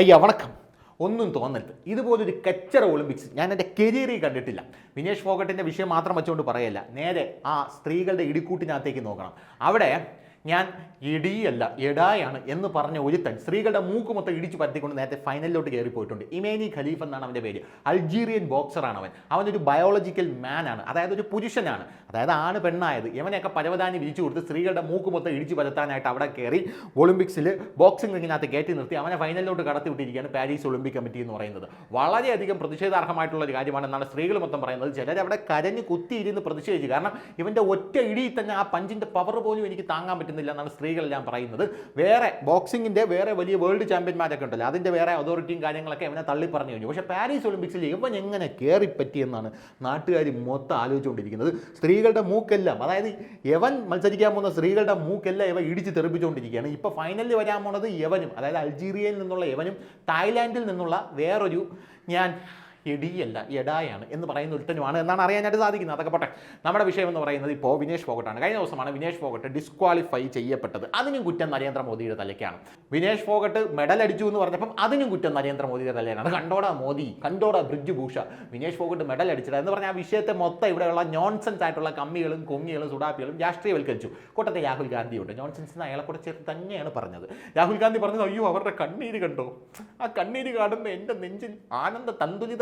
അയ്യ വണക്കം ഒന്നും തോന്നരുത്. ഇതുപോലൊരു കച്ചറ ഒളിമ്പിക്സ് ഞാൻ എന്റെ കരിയറിൽ കണ്ടിട്ടില്ല. വിനേഷ് ഫോഗട്ടിന്റെ വിഷയം മാത്രം വെച്ചുകൊണ്ട് പറയല്ല. നേരെ ആ സ്ത്രീകളുടെ ഇടിക്കൂട്ടിനകത്തേക്ക് നോക്കണം. അവിടെ ഞാൻ ഇടിയല്ല എടായാണ് എന്ന് പറഞ്ഞ ഒരുത്തൻ സ്ത്രീകളുടെ മൂക്ക് മൊത്തം ഇടിച്ചു പരത്തിക്കൊണ്ട് നേരത്തെ ഫൈനലിലോട്ട് കയറി പോയിട്ടുണ്ട്. ഇമേനി ഖലീഫ് എന്നാണ് അവന്റെ പേര്. അൾജീരിയൻ ബോക്സറാണ് അവൻ. അവനൊരു ബയോളജിക്കൽ മാൻ ആണ്. അതായത് ഒരു പുരുഷനാണ്. അതായത് ആണ് പെണ്ണായത്. ഇവനെയൊക്കെ പരവതാനി വിരിച്ചു കൊടുത്ത് സ്ത്രീകളുടെ മൂക്ക് മൊത്തം ഇടിച്ചു പരത്താനായിട്ട് അവിടെ കയറി ഒളിമ്പിക്സിൽ ബോക്സിംഗ് റിങ്ങിനകത്ത് കയറ്റി നിർത്തി. അവനെ ഫൈനലിലോട്ട് കടത്തി വിട്ടിരിക്കുകയാണ് പാരീസ് ഒളിമ്പിക് കമ്മിറ്റി എന്ന് പറയുന്നത്. വളരെയധികം പ്രതിഷേധാർഹമായിട്ടുള്ള ഒരു കാര്യമാണ് എന്നാണ് സ്ത്രീകൾ മൊത്തം പറയുന്നത്. ചിലർ അവിടെ കരഞ്ഞ് കുത്തിയിരുന്ന് പ്രതിഷേധിച്ചു. കാരണം ഇവന്റെ ഒറ്റ ഇടിയിൽ തന്നെ ആ പഞ്ചിന്റെ പവർ പോലും എനിക്ക് താങ്ങാൻ പറ്റുന്നില്ല എന്നാണ് സ്ത്രീകളെല്ലാം പറയുന്നത്. വേറെ ബോക്സിങ്ങിന്റെ വേറെ വലിയ വേൾഡ് ചാമ്പ്യന്മാരൊക്കെ ഉണ്ടല്ലോ. അതിന്റെ വേറെ അതോറിറ്റിയും കാര്യങ്ങളൊക്കെ അവനെ തള്ളി പറഞ്ഞു കഴിഞ്ഞു. പക്ഷേ പാരീസ് ഒളിമ്പിക്സിൽ ഇവൻ എങ്ങനെ കയറിപ്പറ്റിയെന്നാണ് നാട്ടുകാർ മൊത്തം ആലോചിച്ചുകൊണ്ടിരിക്കുന്നത്. സ്ത്രീകളുടെ മൂക്കെല്ലാം അതായത് യവൻ മത്സരിക്കാൻ പോകുന്ന സ്ത്രീകളുടെ മൂക്കെല്ലാം ഇവ ഇടിച്ച് തെറിപ്പിച്ചുകൊണ്ടിരിക്കുകയാണ്. ഇപ്പോൾ ഫൈനലിൽ വരാൻ പോണത് യവനും അതായത് അൾജീരിയയിൽ നിന്നുള്ള യവനും തായ്ലാൻഡിൽ നിന്നുള്ള വേറൊരു ഞാൻ എടിയല്ല എടായാണ് എന്ന് പറയുന്ന ഒരുത്തനുമാണ് എന്നാണ് അറിയാനായിട്ട് സാധിക്കുന്നത്. അതൊക്കെ പോട്ടെ. നമ്മുടെ വിഷയം എന്ന് പറയുന്നത് ഇപ്പോൾ വിനേഷ് ഫോഗട്ടാണ്. കഴിഞ്ഞ ദിവസമാണ് വിനേഷ് ഫോഗട്ട് ഡിസ്ക്വാളിഫൈ ചെയ്യപ്പെട്ടത്. അതിനും കുറ്റം നരേന്ദ്രമോദിയുടെ തലയ്ക്കാണ്. വിനേഷ് ഫോഗട്ട് മെഡൽ അടിച്ചു എന്ന് പറഞ്ഞപ്പം അതിനും കുറ്റം നരേന്ദ്രമോദിയുടെ തലയാണ് അത് കണ്ടോടാ മോദി കണ്ടോടാ ബ്രിഡ്ജ് ഭൂഷ. വിനേഷ് ഫോഗട്ട് മെഡൽ അടിച്ചത് എന്ന് പറഞ്ഞാൽ ആ വിഷയത്തെ മൊത്തം ഇവിടെയുള്ള നോൺസെൻസ് ആയിട്ടുള്ള കമ്മികളും കൊങ്ങികളും സുഡാപ്പികളും രാഷ്ട്രീയവൽക്കരിച്ചു. കൂട്ടത്തെ രാഹുൽ ഗാന്ധിയുണ്ട് നോൺസെൻസ് എന്ന് അയാളെ കൂടെ ചേർത്ത് തന്നെയാണ് പറഞ്ഞത്. രാഹുൽ ഗാന്ധി പറഞ്ഞത് അയ്യോ അവരുടെ കണ്ണീര് കണ്ടോ? ആ കണ്ണീര് കാണുന്ന എന്റെ നെഞ്ചിൽ ആനന്ദ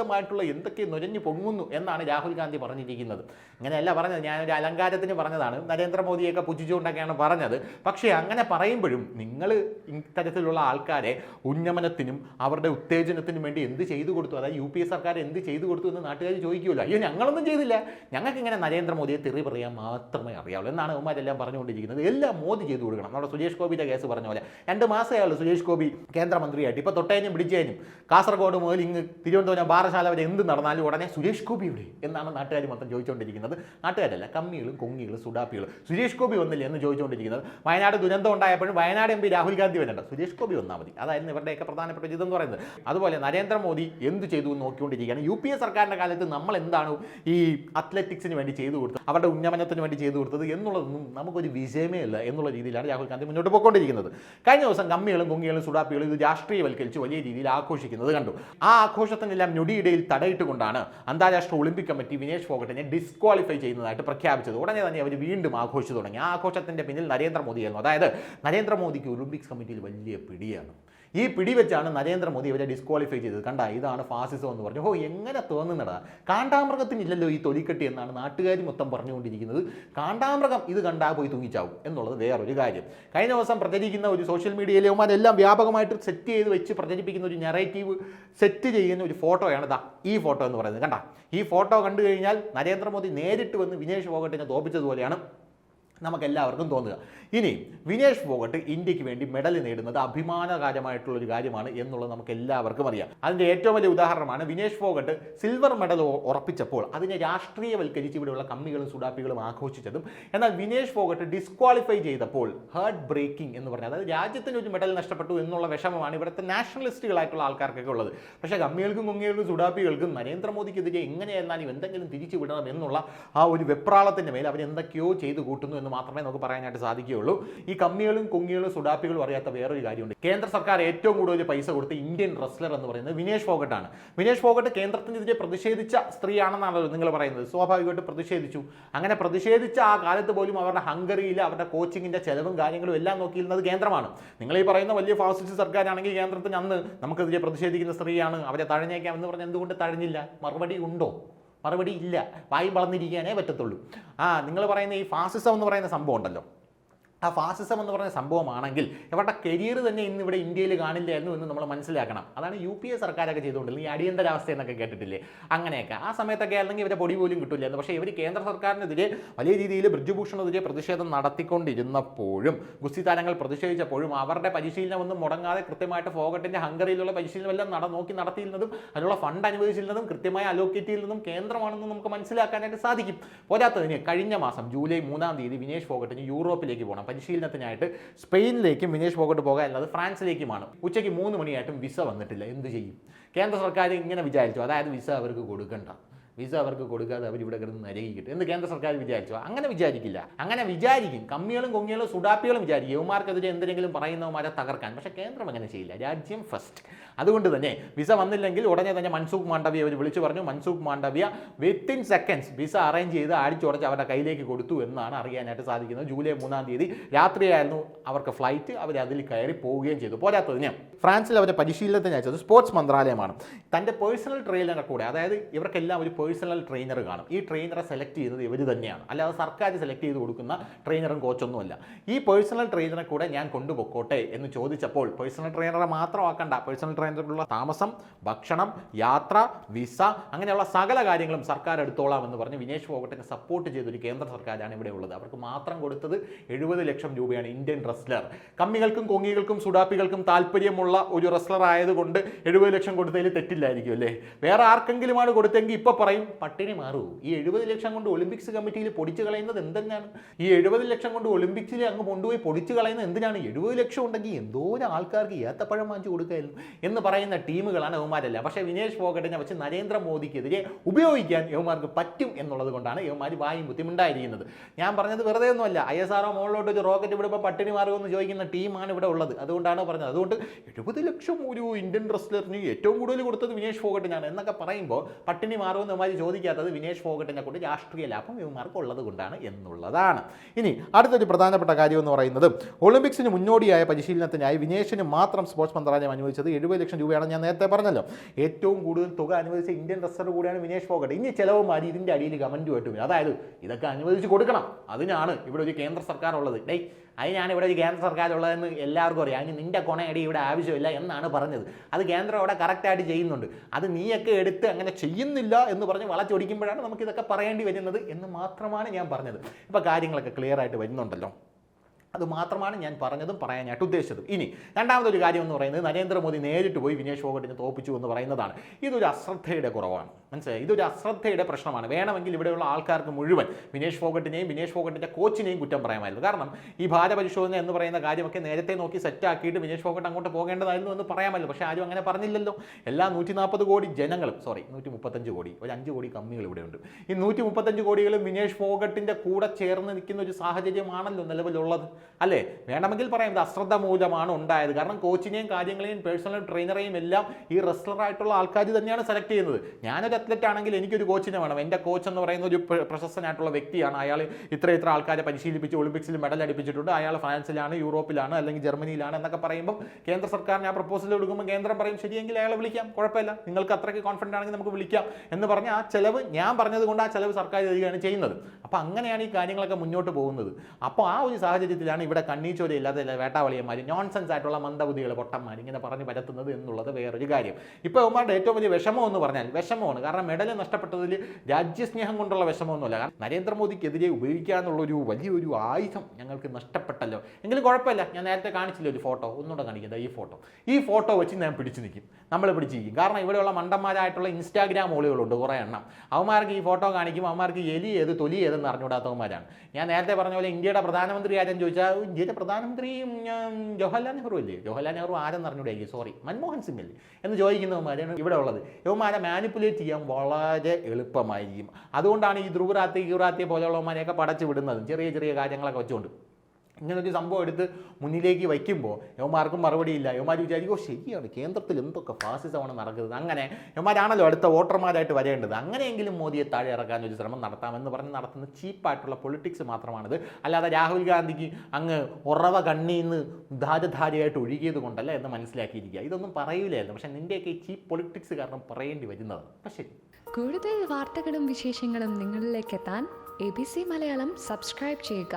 തന്തുലിതമായിട്ടുള്ള എന്തൊക്കെ നുരഞ്ഞു പൊങ്ങുന്നു എന്നാണ് രാഹുൽ ഗാന്ധി പറഞ്ഞിരിക്കുന്നത്. ഇങ്ങനെയല്ല പറഞ്ഞത്. ഞാനൊരു അലങ്കാരത്തിന് പറഞ്ഞതാണ്. നരേന്ദ്രമോദിയൊക്കെ പുച്ഛിച്ചുകൊണ്ടൊക്കെയാണ് പറഞ്ഞത്. പക്ഷേ അങ്ങനെ പറയുമ്പോഴും നിങ്ങൾ ഇത്തരത്തിലുള്ള ആൾക്കാരെ ഉന്നമനത്തിനും അവരുടെ ഉത്തേജനത്തിനും വേണ്ടി എന്ത് ചെയ്തു കൊടുത്തു? അതായത് യു പി എ സർക്കാർ എന്ത് ചെയ്തു കൊടുത്തു എന്ന് നാട്ടുകാർ ചോദിക്കുമല്ലോ. അയ്യോ ഞങ്ങളൊന്നും ചെയ്തില്ല. ഞങ്ങൾക്ക് ഇങ്ങനെ നരേന്ദ്രമോദിയെ തെറി പറയാൻ മാത്രമേ അറിയാവുള്ളൂ. എന്നാണ് അവന്മാരെല്ലാം പറഞ്ഞുകൊണ്ടിരിക്കുന്നത്. എല്ലാം മോദി ചെയ്തു കൊടുക്കണം. നമ്മുടെ സുരേഷ് ഗോപിയുടെ കേസ് പറഞ്ഞ പോലെ. രണ്ട് മാസമേ ആയുള്ളൂ സുരേഷ് ഗോപി കേന്ദ്രമന്ത്രിയായിട്ട്. ഇപ്പോൾ തൊട്ടേനും പിടിച്ചേനും. കാസർഗോഡ് മുതൽ ഇങ്ങ് തിരുവനന്തപുരം ബാറശാല വരെ എന്ത് നടന്നാലും ഉടനെ സുരേഷ് ഗോപി ഇവിടെ എന്നാണ് നാട്ടുകാർ മൊത്തം ചോദിച്ചുകൊണ്ടിരിക്കുന്നത് നാട്ടുകാരല്ല കമ്മികളും കൊങ്ങികളും സുഡാപ്പികളും. സുരേഷ് ഗോപി വന്നില്ല എന്ന് ചോദിച്ചുകൊണ്ടിരിക്കുന്നത് വയനാട് ദുരന്തം ഉണ്ടായപ്പോഴും വയനാട് എം പി രാഹുൽ ഗാന്ധി വരണ്ട സുരേഷ് ഗോപി വന്നാൽ മതി. അതായിരുന്നു ഇവരുടെയൊക്കെ പ്രധാനപ്പെട്ട ഇതെന്ന് പറയുന്നത്. അതുപോലെ നരേന്ദ്രമോദി എന്ത് ചെയ്തു എന്ന് നോക്കിക്കൊണ്ടിരിക്കുകയാണ്. യു പി എ സർക്കാരിന്റെ കാലത്ത് നമ്മൾ എന്താണ് ഈ അത്ലറ്റിക്സിന് വേണ്ടി ചെയ്തു കൊടുത്തത് അവരുടെ ഉന്നമനത്തിന് വേണ്ടി ചെയ്തു കൊടുത്തത് എന്നുള്ളതൊന്നും നമുക്കൊരു വിജയമേ അല്ല എന്നുള്ള രീതിയിലാണ് രാഹുൽ ഗാന്ധി മുന്നോട്ട് പോയിക്കൊണ്ടിരിക്കുന്നത്. കഴിഞ്ഞ ദിവസം കമ്മികളും കുങ്ങികളും സുഡാപ്പികളും ഇത് രാഷ്ട്രീയവൽക്കരിച്ച് വലിയ രീതിയിൽ ആഘോഷിക്കുന്നത് കണ്ടു. ആ ആഘോഷത്തിനെല്ലാം ഞൊടിയിടയിൽ തടയിട്ടുകൊണ്ടാണ് അന്താരാഷ്ട്ര ഒളിമ്പിക് കമ്മിറ്റി വിനേഷ് ഫോഗട്ടിനെ ഡിസ്ക്വാളിഫൈ ചെയ്യുന്നതായിട്ട് പ്രഖ്യാപിച്ചത്. ഉടനെ തന്നെ അവർ വീണ്ടും ആഘോഷിച്ചു തുടങ്ങി. ആ ആഘോഷത്തിന്റെ പിന്നിൽ നരേന്ദ്രമോദിയായിരുന്നു അതായത് നരേന്ദ്രമോദിക്ക് ഒളിമ്പിക്സ് കമ്മിറ്റിയിൽ വലിയ പിടിയാണ്. ഈ പിടി വെച്ചാണ് നരേന്ദ്രമോദി ഇവരെ ഡിസ്ക്വാളിഫൈ ചെയ്തത്. കണ്ട ഇതാണ് ഫാസിസം എന്ന് പറഞ്ഞു. ഓ എങ്ങനെ തോന്നുന്നടാ? കാണ്ടാമൃഗത്തിനില്ലല്ലോ ഈ തൊലിക്കെട്ടി എന്നാണ് നാട്ടുകാർ മൊത്തം പറഞ്ഞുകൊണ്ടിരിക്കുന്നത്. കാണ്ടാമൃഗം ഇത് കണ്ടാൽ പോയി തൂങ്ങിച്ചാവും എന്നുള്ളത് വേറൊരു കാര്യം. കഴിഞ്ഞ ദിവസം പ്രചരിക്കുന്ന ഒരു സോഷ്യൽ മീഡിയയിലെ അതെല്ലാം വ്യാപകമായിട്ട് സെറ്റ് ചെയ്ത് വെച്ച് പ്രചരിപ്പിക്കുന്ന ഒരു നെറേറ്റീവ് സെറ്റ് ചെയ്യുന്ന ഒരു ഫോട്ടോയാണ് ദാ ഈ ഫോട്ടോ എന്ന് പറയുന്നത്. കണ്ട ഈ ഫോട്ടോ കണ്ടു കഴിഞ്ഞാൽ നരേന്ദ്രമോദി നേരിട്ട് വന്ന് വിനേഷ് ഫോഗട്ടിനെ തോപ്പിച്ചതുപോലെയാണ് നമുക്ക് എല്ലാവർക്കും തോന്നുക. ഇനി വിനേഷ് ഫോഗട്ട് ഇന്ത്യയ്ക്ക് വേണ്ടി മെഡൽ നേടുന്നത് അഭിമാനകരമായിട്ടുള്ളൊരു കാര്യമാണ് എന്നുള്ളത് നമുക്ക് എല്ലാവർക്കും അറിയാം. അതിന്റെ ഏറ്റവും വലിയ ഉദാഹരണമാണ് വിനേഷ് ഫോഗട്ട് സിൽവർ മെഡൽ ഉറപ്പിച്ചപ്പോൾ അതിനെ രാഷ്ട്രീയവൽക്കരിച്ച് ഇവിടെയുള്ള കമ്മികളും സുഡാപ്പികളും ആഘോഷിച്ചതും. എന്നാൽ വിനേഷ് ഫോഗട്ട് ഡിസ്ക്വാളിഫൈ ചെയ്തപ്പോൾ ഹേർട്ട് ബ്രേക്കിംഗ് എന്ന് പറഞ്ഞാൽ അതായത് രാജ്യത്തിന് ഒരു മെഡൽ നഷ്ടപ്പെട്ടു എന്നുള്ള വിഷമമാണ് ഇവിടുത്തെ നാഷണലിസ്റ്റുകളായിട്ടുള്ള ആൾക്കാർക്കൊക്കെ ഉള്ളത്. പക്ഷേ കമ്മികൾക്കും കുങ്ങികൾക്കും സുഡാപ്പികൾക്കും നരേന്ദ്രമോദിക്കെതിരെ എങ്ങനെയെന്നാലും എന്തെങ്കിലും തിരിച്ചു വിടണം എന്നുള്ള ആ ഒരു വെപ്രാളത്തിന്റെ മേൽ അവരെന്തൊക്കെയോ ചെയ്തു കൂട്ടുന്നു എന്ന് മാത്രമേ നമുക്ക് പറയാനായിട്ട് സാധിക്കുകയുള്ളൂ. ഈ കമ്മികളും കുങ്ങികളും സുഡാപ്പികളും അറിയാത്ത വേറൊരു കാര്യമുണ്ട്. കേന്ദ്ര സർക്കാർ ഏറ്റവും കൂടുതൽ പൈസ കൊടുത്ത് ഇന്ത്യൻ റെസ്ലർ എന്ന് പറയുന്നത് വിനേഷ് ഫോഗട്ടാണ്. വിനേഷ് ഫോഗട്ട് കേന്ദ്രത്തിനെതിരെ പ്രതിഷേധിച്ച സ്ത്രീയാണെന്നാണല്ലോ നിങ്ങൾ പറയുന്നത്. സ്വാഭാവികമായിട്ട് പ്രതിഷേധിച്ചു. അങ്ങനെ പ്രതിഷേധിച്ച ആ കാലത്ത് പോലും അവരുടെ ഹംഗറിയിൽ അവരുടെ കോച്ചിങ്ങിന്റെ ചെലവും കാര്യങ്ങളും എല്ലാം നോക്കിയിരുന്നത് കേന്ദ്രമാണ്. നിങ്ങൾ ഈ പറയുന്ന വലിയ ഫാസിസ്റ്റ് സർക്കാരാണെങ്കിൽ കേന്ദ്രത്തിന് അന്ന് നമുക്കെതിരെ പ്രതിഷേധിക്കുന്ന സ്ത്രീയാണ്. അവരെ തഴഞ്ഞേക്കാം എന്ന് പറഞ്ഞ് എന്തുകൊണ്ട് തഴഞ്ഞില്ല? മറുപടി ഉണ്ടോ? മറുപടി ഇല്ല. വായി വളർന്നിരിക്കാനേ പറ്റത്തുള്ളൂ. ആ നിങ്ങൾ പറയുന്ന ഈ ഫാസിസം എന്ന് പറയുന്ന സംഭവം ഉണ്ടല്ലോ. ആ ഫാസിസം എന്ന് പറഞ്ഞ സംഭവമാണെങ്കിൽ ഇവരുടെ കരിയർ തന്നെ ഇന്ന് ഇവിടെ ഇന്ത്യയിൽ കാണില്ലായിരുന്നു എന്ന് നമ്മൾ മനസ്സിലാക്കണം. അതാണ് യു പി എ സർക്കാരൊക്കെ ചെയ്തുകൊണ്ടിരുന്നത്. ഈ അടിയന്തരാവസ്ഥ എന്നൊക്കെ കേട്ടിട്ടില്ലേ? അങ്ങനെയൊക്കെ. ആ സമയത്തൊക്കെ ആയിരുന്നെങ്കിൽ ഇവരെ പൊടി പോലും കിട്ടില്ലായിരുന്നു. പക്ഷേ ഇവർ കേന്ദ്ര സർക്കാരിനെതിരെ വലിയ രീതിയിൽ ബ്രിജുഭൂഷണെതിരെ പ്രതിഷേധം നടത്തിക്കൊണ്ടിരുന്നപ്പോഴും ഗുസ്തി താരങ്ങൾ പ്രതിഷേധിച്ചപ്പോഴും അവരുടെ പരിശീലനം ഒന്നും മുടങ്ങാതെ കൃത്യമായിട്ട് ഫോഗട്ടിന്റെ ഹംഗറിയിലുള്ള പരിശീലനം എല്ലാം നട നോക്കി നടത്തിയിരുന്നതും അതിനുള്ള ഫണ്ട് അനുവദിച്ചിരുന്നതും കൃത്യമായ അലോക്കേറ്റ് ചെയ്യുന്നതും കേന്ദ്രമാണെന്ന് നമുക്ക് മനസ്സിലാക്കാനായിട്ട് സാധിക്കും. പോരാത്തതിന് കഴിഞ്ഞ മാസം ജൂലൈ മൂന്നാം തീയതി വിനേഷ് ഫോഗട്ടിന് യൂറോപ്പിലേക്ക് പോകണം. പരിശീലനത്തിനായിട്ട് സ്പെയിനിലേക്കും വിനേഷ് ഫോഗട്ട് പോകുക അല്ലാതെ ഫ്രാൻസിലേക്കുമാണ്. ഉച്ചയ്ക്ക് മൂന്ന് മണിയായിട്ടും വിസ വന്നിട്ടില്ല. എന്ത് ചെയ്യും? കേന്ദ്ര സർക്കാർ ഇങ്ങനെ വിചാരിച്ചു. അതായത് വിസ അവർക്ക് കൊടുക്കണ്ട. വിസ അവർക്ക് കൊടുക്കാതെ അവർ ഇവിടെ കിടന്ന് നരകിക്കിട്ട്. എന്ന് കേന്ദ്ര സർക്കാർ വിചാരിച്ചു. അങ്ങനെ വിചാരിക്കില്ല. അങ്ങനെ വിചാരിക്കും. കമ്മികളും കൊങ്ങികളും സുഡാപ്പികളും വിചാരിക്കും. യുവമാർക്കെതിരെ എന്തെങ്കിലും പറയുന്നവന്മാരെ തകർക്കാൻ. പക്ഷേ കേന്ദ്രം അങ്ങനെ ചെയ്യില്ല. രാജ്യം ഫസ്റ്റ് അതുകൊണ്ട് തന്നെ വിസ വന്നില്ലെങ്കിൽ ഉടനെ തന്നെ മൻസൂഖ് മാണ്ഡവ്യ അവർ വിളിച്ചു പറഞ്ഞു. Mansukh Mandaviya within seconds visa arrange ചെയ്ത് അടിച്ചുടച്ച് അവരുടെ കയ്യിലേക്ക് കൊടുത്തു എന്നാണ് അറിയാനായിട്ട് സാധിക്കുന്നത്. ജൂലൈ മൂന്നാം തീയതി രാത്രിയായിരുന്നു അവർക്ക് ഫ്ലൈറ്റ് അവർ അതിൽ കയറി പോവുകയും ചെയ്തു. പോരാത്തതിന് ഫ്രാൻസിൽ അവരുടെ പരിശീലനത്തിന് അയച്ചത് സ്പോർട്സ് മന്ത്രാലയമാണ്. തന്റെ പേഴ്സണൽ ട്രെയിനറെ കൂടെ അതായത് ഇവർക്കെല്ലാം ഒരു പേഴ്സണൽ ട്രെയിനർ കാണും. ഈ ട്രെയിനറെ സെലക്ട് ചെയ്യുന്നത് ഇവർ തന്നെയാണ്. അല്ലാതെ സർക്കാർ സെലക്ട് ചെയ്ത് കൊടുക്കുന്ന ട്രെയിനറും കോച്ചൊന്നുമല്ല ഈ പേഴ്സണൽ ട്രെയിനറെ കൂടെ ഞാൻ കൊണ്ടുപോക്കോട്ടെ എന്ന് ചോദിച്ചപ്പോൾ പേഴ്സണൽ ട്രെയിനറെ മാത്രമാക്കണ്ട പേഴ്സണൽ ട്രെയിനറിലുള്ള താമസം ഭക്ഷണം യാത്ര വിസ അങ്ങനെയുള്ള സകല കാര്യങ്ങളും സർക്കാർ എടുത്തോളാം എന്ന് പറഞ്ഞ് വിനേഷ് ഫോഗട്ടിനെ സപ്പോർട്ട് ചെയ്തൊരു കേന്ദ്ര സർക്കാരാണ് ഇവിടെ ഉള്ളത്. അവർക്ക് മാത്രം കൊടുത്തത് എഴുപത് ലക്ഷം രൂപയാണ് ഇന്ത്യൻ റെസ്ലർ. കമ്മികൾക്കും കൊങ്ങികൾക്കും സുഡാപ്പികൾക്കും താല്പര്യമുള്ള ഒരു റെസ്ലർ ആയതുകൊണ്ട് എഴുപത് ലക്ഷം കൊടുത്തതിൽ തെറ്റില്ലായിരിക്കും അല്ലേ? വേറെ ആർക്കെങ്കിലുമാണ് കൊടുത്തെങ്കിൽ ഇപ്പോൾ പറയും. പട്ടിണി മാറൂ. ഈ എഴുപത് ലക്ഷം കൊണ്ട് ഒളിമ്പിക്സ് കമ്മിറ്റിയിൽ പൊടിച്ചു കളയുന്നത് എന്തെന്നാണ്? ഈ എഴുപത് ലക്ഷം കൊണ്ട് ഒളിമ്പിക്സിൽ അങ്ങ് കൊണ്ടുപോയി പൊടിച്ചു കളയുന്നത് എന്തിനാണ്? എഴുപത് ലക്ഷം ഉണ്ടെങ്കിൽ എന്തോരം ആൾക്കാർക്ക് ഏത്തപ്പഴം വാങ്ങിച്ചു കൊടുക്കായിരുന്നു എന്ന് പറയുന്ന ടീമുകളാണ് യവന്മാരല്ല. പക്ഷേ വിനേഷ് ഫോഗട്ടിനെ വെച്ച് നരേന്ദ്രമോദിക്കെതിരെ ഉപയോഗിക്കാൻ യവന്മാർക്ക് പറ്റും എന്നുള്ളത് കൊണ്ടാണ് യവന്മാർ വായും ബുദ്ധിമുണ്ടായിരിക്കുന്നത് ഞാൻ പറഞ്ഞത് വെറുതെ ഒന്നുമല്ല. ഐ എസ് ആർഒ മുകളിലോട്ട് ഒരു റോക്കറ്റ് വിടുമ്പോൾ പട്ടിണി മാറുമെന്ന് ചോദിക്കുന്ന ടീമാണ് ഇവിടെ ഉള്ളത്. അതുകൊണ്ടാണ് പറഞ്ഞത്. അതുകൊണ്ട് എഴുപത് ലക്ഷം ഒരു ഇന്ത്യൻ റെസ്ലറിന് ഏറ്റവും കൂടുതൽ കൊടുത്തത് വിനേഷ് ഫോഗട്ടിനാണ് എന്നൊക്കെ പറയുമ്പോൾ പട്ടിണി മാറുമെന്ന് ഇവന്മാർ ചോദിക്കാത്തത് വിനേഷ് ഫോഗട്ടിനെ കൊണ്ട് രാഷ്ട്രീയ ലാഭം ഇവന്മാർക്ക് ഉള്ളത് കൊണ്ടാണ് എന്നുള്ളതാണ്. ഇനി അടുത്തൊരു പ്രധാനപ്പെട്ട കാര്യം എന്ന് പറയുന്നത് ഒളിമ്പിക്സിന് മുന്നോടിയായ പരിശീലനത്തിനായി വിനേഷിന് മാത്രം സ്പോർട്സ് മന്ത്രാലയം അനുവദിച്ചത് എഴുപത് ലക്ഷം രൂപയാണ് ഞാൻ നേരത്തെ പറഞ്ഞല്ലോ. ഏറ്റവും കൂടുതൽ തുക അനുവദിച്ച ഇന്ത്യൻ റെസ്റ്റർ കൂടിയാണ് വിനേഷ് ഫോഗട്ട്. ഇനി ചിലവ് മാറി ഇതിന്റെ അടിയിൽ കമന്റുമായിട്ട് വരും. അതായത് ഇതൊക്കെ അനുവദിച്ച് കൊടുക്കണം. അതിനാണ് ഇവിടെ ഒരു കേന്ദ്ര സർക്കാർ ഉള്ളത്. ഡേയ് അതിനാണ് ഇവിടെ കേന്ദ്ര സർക്കാർ ഉള്ളതെന്ന് എല്ലാവർക്കും അറിയാം. അതിന് നിന്റെ കൊണയടി ഇവിടെ ആവശ്യമില്ല എന്നാണ് പറഞ്ഞത്. അത് കേന്ദ്രം അവിടെ കറക്റ്റായിട്ട് ചെയ്യുന്നുണ്ട്. അത് നീയൊക്കെ എടുത്ത് അങ്ങനെ ചെയ്യുന്നില്ല എന്ന് പറഞ്ഞ് വളച്ചൊടിക്കുമ്പോഴാണ് നമുക്കിതൊക്കെ പറയേണ്ടി വരുന്നത് എന്ന് മാത്രമാണ് ഞാൻ പറഞ്ഞത്. ഇപ്പോൾ കാര്യങ്ങളൊക്കെ ക്ലിയർ ആയിട്ട് വരുന്നുണ്ടല്ലോ. അത് മാത്രമാണ് ഞാൻ പറഞ്ഞതും പറയാനായിട്ട് ഉദ്ദേശിച്ചതും. ഇനി രണ്ടാമതൊരു കാര്യം എന്ന് പറയുന്നത് നരേന്ദ്രമോദി നേരിട്ട് പോയി വിനേഷ് ഫോഗട്ടിനെ തോപ്പിച്ചു എന്ന് പറയുന്നതാണ്. ഇതൊരു അശ്രദ്ധയുടെ കുറവാണ്. മനസ്സിലായി? ഇതൊരു അശ്രദ്ധയുടെ പ്രശ്നമാണ്. വേണമെങ്കിൽ ഇവിടെയുള്ള ആൾക്കാർക്ക് മുഴുവൻ വിനേഷ് ഫോഗട്ടിനെയും വിനേഷ് ഫോഗട്ടിന്റെ കോച്ചിനെയും കുറ്റം പറയാമായിരുന്നു. കാരണം ഈ ഭാരപരിശോധന എന്ന് പറയുന്ന കാര്യമൊക്കെ നേരത്തെ നോക്കി സെറ്റാക്കിയിട്ട് വിനേഷ് ഫോഗട്ട് അങ്ങോട്ട് പോകേണ്ടതായിരുന്നു എന്ന് പറയാമല്ലോ. പക്ഷേ ആരും അങ്ങനെ പറഞ്ഞില്ലല്ലോ. എല്ലാ നൂറ്റി നാൽപ്പത് കോടി ജനങ്ങളും സോറി നൂറ്റി മുപ്പത്തഞ്ച് കോടി ഒരു അഞ്ച് കോടി കമ്മികൾ ഇവിടെയുണ്ട്. ഈ നൂറ്റി മുപ്പത്തഞ്ച് കോടികളും വിനേഷ് ഫോഗട്ടിന്റെ കൂടെ ചേർന്ന് നിൽക്കുന്ന ഒരു സാഹചര്യമാണല്ലോ നിലവിലുള്ളത്. അല്ലേ? വേണമെങ്കിൽ പറയാം ഇത് അശ്രദ്ധ മൂലമാണ് ഉണ്ടായത്. കാരണം കോച്ചിനെയും കാര്യങ്ങളെയും പേഴ്സണൽ ട്രെയിനറെയും എല്ലാം ഈ റെസ്ലറായിട്ടുള്ള ആൾക്കാർ തന്നെയാണ് സെലക്ട് ചെയ്യുന്നത്. ഞാനൊരു അത്ലറ്റ് ആണെങ്കിൽ എനിക്കൊരു കോച്ചിനെ വേണം. എന്റെ കോച്ച് എന്ന് പറയുന്ന ഒരു പ്ര- പ്രശസ്തനായിട്ടുള്ള വ്യക്തിയാണ്. അയാൾ ഇത്ര ഇത്ര ആൾക്കാരെ പരിശീലിപ്പിച്ച് ഒളിമ്പിക്സിൽ മെഡൽ അടിപ്പിച്ചിട്ടുണ്ട്. അയാൾ ഫ്രാൻസിലാണ് യൂറോപ്പിലാണ് അല്ലെങ്കിൽ ജർമ്മനിയിലാണ് എന്നൊക്കെ പറയുമ്പോൾ കേന്ദ്ര സർക്കാരിന് ആ പ്രപ്പോസൽ കൊടുക്കുമ്പോൾ കേന്ദ്രം പറയും ശരിയെങ്കിൽ അയാളെ വിളിക്കാം. കുഴപ്പമില്ല. നിങ്ങൾക്ക് അത്രയ്ക്ക് കോൺഫിഡന്റ് ആണെങ്കിൽ നമുക്ക് വിളിക്കാം. എന്ന് പറഞ്ഞ് ആ ചെലവ് ഞാൻ പറഞ്ഞത് കൊണ്ട് ആ ചെലവ് സർക്കാർ ചെയ്യുകയാണ് ചെയ്യുന്നത്. അപ്പോൾ അങ്ങനെയാണ് ഈ കാര്യങ്ങളൊക്കെ മുന്നോട്ട് പോകുന്നത്. അപ്പോൾ ആ ഒരു സാഹചര്യത്തിലാണ് ഇവിടെ കണ്ണീച്ചോരയില്ലാതെ വേട്ടാവളിയന്മാർ നോൺസെൻസ് ആയിട്ടുള്ള മന്ദബുദ്ധികൾ പൊട്ടന്മാർ ഇങ്ങനെ പറഞ്ഞ് പരത്തുന്നത് എന്നുള്ളത് വേറൊരു കാര്യം. ഇപ്പോൾ അവന്മാരുടെ ഏറ്റവും വലിയ വിഷമം എന്ന് പറഞ്ഞാൽ വിഷമമാണ്. കാരണം മെഡൽ നഷ്ടപ്പെട്ടതിൽ രാജ്യസ്നേഹം കൊണ്ടുള്ള വിഷമമൊന്നുമല്ല. കാരണം നരേന്ദ്രമോദിക്കെതിരെ ഉപയോഗിക്കാനുള്ള ഒരു വലിയൊരു ആയുധം ഞങ്ങൾക്ക് നഷ്ടപ്പെട്ടല്ലോ. എങ്കിലും കുഴപ്പമില്ല. ഞാൻ നേരത്തെ കാണിച്ചില്ല ഒരു ഫോട്ടോ? ഒന്നുകൂടെ കാണിക്കുന്നത് ഈ ഫോട്ടോ. ഈ ഫോട്ടോ വെച്ച് ഞാൻ പിടിച്ചു നിൽക്കും. നമ്മൾ പിടിച്ച് നിൽക്കും. കാരണം ഇവിടെയുള്ള മണ്ടന്മാരായിട്ടുള്ള ഇൻസ്റ്റാഗ്രാം ഓളികളുണ്ട് കുറേ എണ്ണം. അവന്മാർക്ക് ഈ ഫോട്ടോ കാണിക്കും. അവന്മാർക്ക് എലി ഏത് തൊലി ഏതെന്ന് അറിഞ്ഞുകൂടാത്തവന്മാരാണ്. ഞാൻ നേരത്തെ പറഞ്ഞ പോലെ ഇന്ത്യയുടെ പ്രധാനമന്ത്രി ആരും ഇന്ത്യയുടെ പ്രധാനമന്ത്രിയും ജവഹർലാൽ നെഹ്റു അല്ലേ ജവഹർലാൽ നെഹ്റു ആരെന്ന് അറിഞ്ഞൂടെ? സോറി മൻമോഹൻ സിംഗ് അല്ലേ എന്ന് ചോദിക്കുന്നവന്മാരാണ് ഇവിടെ ഉള്ളത്. ഇവന്മാരെ മാനിപ്പുലേറ്റ് ചെയ്യാൻ വളരെ എളുപ്പമായിരിക്കും. അതുകൊണ്ടാണ് ഈ ധ്രുവരാത്തി ഗുറാത്തി പോലെയുള്ളവന്മാരെയൊക്കെ പടച്ചു വിടുന്നത്. ചെറിയ ചെറിയ കാര്യങ്ങളൊക്കെ വെച്ചുകൊണ്ട് ഇങ്ങനെ ഒരു സംഭവം എടുത്ത് മുന്നിലേക്ക് വയ്ക്കുമ്പോൾ യവന്മാർക്കും മറുപടിയില്ല യവന്മാർ വിചാരിക്കും ഓ ശരിയാണ്. കേന്ദ്രത്തിൽ എന്തൊക്കെ ഫാസിസമാണ് നടക്കുന്നത്? അങ്ങനെ യവന്മാരാണല്ലോ അടുത്ത വോട്ടർമാരായിട്ട് വരേണ്ടത്. അങ്ങനെയെങ്കിലും മോദിയെ താഴെ ഇറക്കാൻ ഒരു ശ്രമം നടത്താമെന്ന് പറഞ്ഞ് നടത്തുന്ന ചീപ്പായിട്ടുള്ള പൊളിറ്റിക്സ് മാത്രമാണിത്. അല്ലാതെ രാഹുൽ ഗാന്ധിക്ക് അങ്ങ് ഉറവ കണ്ണീന്ന് ധാരധാരയായിട്ട് ഒഴുകിയത് കൊണ്ടല്ല എന്ന് മനസ്സിലാക്കിയിരിക്കുക. ഇതൊന്നും പറയൂലായിരുന്നു. പക്ഷേ നിന്റെയൊക്കെ ഈ ചീപ്പ് പൊളിറ്റിക്സ് കാരണം പറയേണ്ടി വരുന്നത്. പക്ഷേ കൂടുതൽ വാർത്തകളും വിശേഷങ്ങളും നിങ്ങളിലേക്ക് എത്താൻ A B C Malayalam subscribe ചെയ്യുക.